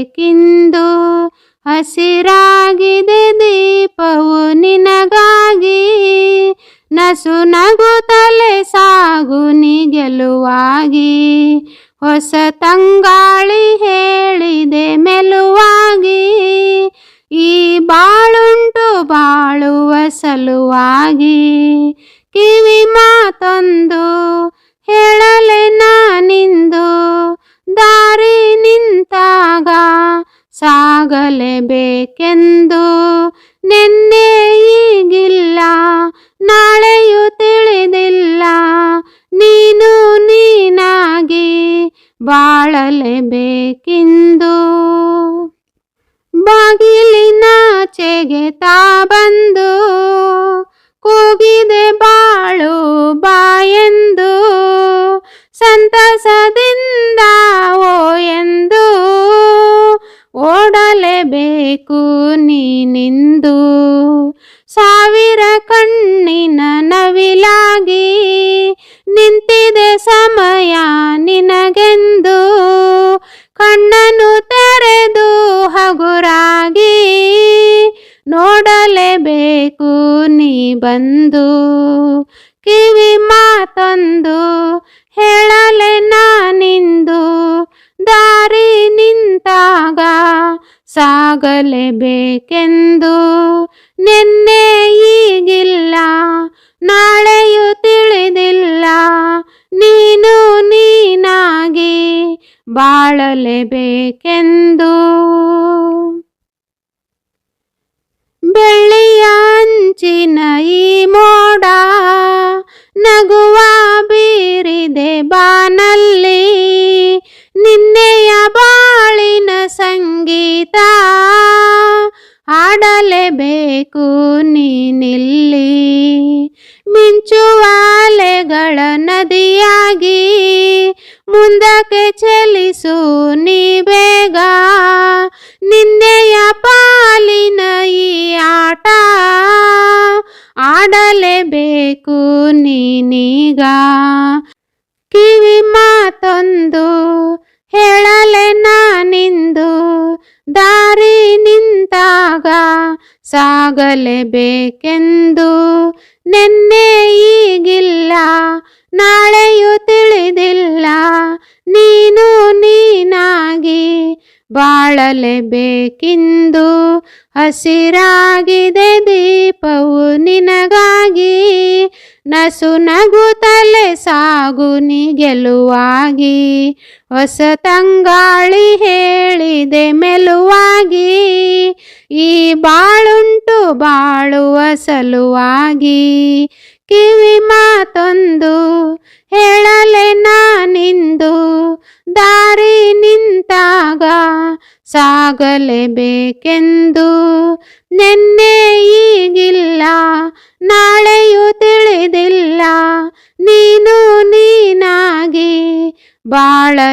ಬೇಕಿಂದು ಹಸಿರಾಗಿದೆ ದೀಪವು ನಿನಗಾಗಿ. ನಸು ನಗುತ್ತಲೇ ಸಾಗು ನೀ ಗೆಲುವಾಗಿ ಹೊಸ ತಂಗಾಳಿ ಹೇಳಿದೆ ಮೆಲುವಾಗಿ. ಈ ಬಾಳುಂಟು ಬಾಳುವ ಸಲುವಾಗಿ. ಕಿವಿ ಮಾತೊಂದು ಹೇಳಲೆ ನಾನಿಂದು ಸಾಗಲೇಬೇಕೆಂದು ನಿನ್ನೆ ಈಗಿಲ್ಲ ನಾಳೆಯೂ ತಿಳಿದಿಲ್ಲ. ನೀನು ನೀನಾಗಿ ಬಾಳಲೇಬೇಕೆಂದು ಬಾಗಿಲಿನಾಚೆಗೆ ತಾ ಓಡಲೇಬೇಕು ನೀನಿಂದು. ಸಾವಿರ ಕಣ್ಣಿನ ನವಿಲಾಗಿ ನಿಂತಿದೆ ಸಮಯ ನಿನಗೆಂದು. ಕಣ್ಣನ್ನು ತೆರೆದು ಹಗುರಾಗಿ ನೋಡಲೇಬೇಕು ನೀ ಬಂದು. ಕಿವಿ ಮಾತೊಂದು ಸಾಗಲೇಬೇಕೆಂದು ನಿನ್ನೆ ಈಗಿಲ್ಲ ನಾಳೆಯೂ ತಿಳಿದಿಲ್ಲ ನೀನು ನೀನಾಗಿ ಬಾಳಲೇಬೇಕೆಂದು. ಬೆಳ್ಳಿಯ ಅಂಚಿನ ಈ ಮೋಡ ನೀನಿಲ್ಲಿ ಮಿಂಚುವ ಅಲೆಗಳ ನದಿಯಾಗಿ ಮುಂದಕ್ಕೆ ಚಲಿಸು ನೀ ಬೇಗ. ನಿನ್ನೆಯ ಪಾಲಿನ ಈ ಆಟ ಆಡಲೇಬೇಕು ನೀನೀಗ. ಕಿವಿ ಮಾತೊಂದು ಹೇಳಲೆ ನಾನಿಂದು ಸಾಗಲೇಬೇಕೆಂದು ನಿನ್ನೆ ಈಗಿಲ್ಲ, ನಾಳೆಯೂ ತಿಳಿದಿಲ್ಲ. ನೀನು ನೀನಾಗಿ ಬಾಳಲೇಬೇಕೆಂದು ಹಸಿರಾಗಿದೆ ದೀಪವು ನಿನಗಾಗಿ. ನಸು ನಗುತ್ತಲೆ ಸಾಗು ನೀ ಗೆಲುವಾಗಿ. ಹೊಸ ತಂಗಾಳಿ ಹೇಳಿದೆ ಮೆಲುವಾಗಿ ಈ ಬಾಳುಂಟು ಬಾಳುವ ಸಲುವಾಗಿ ಕಿವಿ ಮಾತೊಂದು ಹೇಳಲೆ ನಾನಿಂದು. ದಾರಿ ನಿಂತಾಗ ಸಾಗಲೇಬೇಕೆಂದು ನಿನ್ನೆ ಈಗಿಲ್ಲ, ನಾಳೆಯೂ ತಿಳಿದಿಲ್ಲ. ನೀನು ನೀನಾಗಿ ಬಾಳಲೇಬೇಕೆಂದು